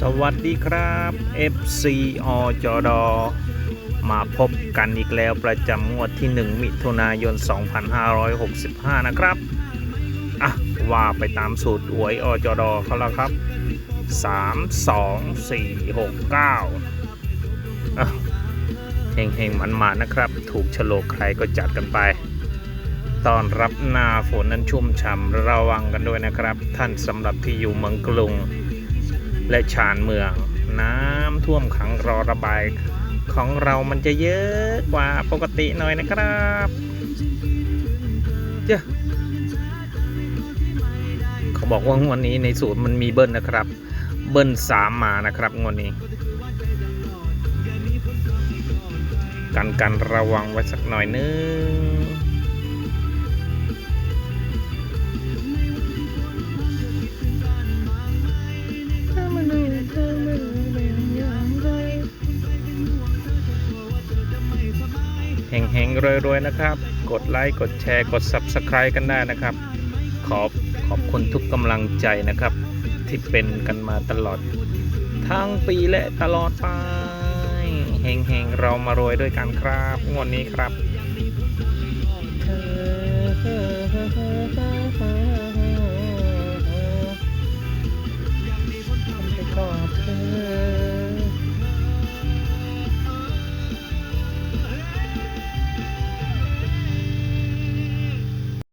สวัสดีครับ FC อจดมาพบกันอีกแล้วประจำงวดที่ 1 มิถุนายน 2565 นะครับ อะ ว่าไปตามสูตรหวยอจดเขาแล้วครับ 3 2 4 6 9อะเฮงเฮงมันมานะครับ ถูกฉลกใครก็จัดกันไปตอนรับหน้าฝนนั้นชุ่มฉ่ำระวังกันด้วยนะครับ ท่านสำหรับที่อยู่เมืองกรุง และชานเมือง น้ำท่วมขังรอระบาย ของเรามันจะเยอะกว่าปกติหน่อยนะครับเจ้าเขาบอกว่างวดนี้ในสูตรมันมีเบิ้ลนะครับ เบิ้ลสามมานะครับงวดนี้ กันกันระวังไว้สักหน่อยนึง แห่งๆรวยๆนะครับ กดไลค์กดแชร์กด Subscribe กันได้นะครับ ขอบขอบคุณทุกกำลังใจนะครับ ที่เป็นกันมาตลอด ทั้งปีและตลอดไปแห่งๆเรามารวยด้วยกันครับงวดนี้ครับ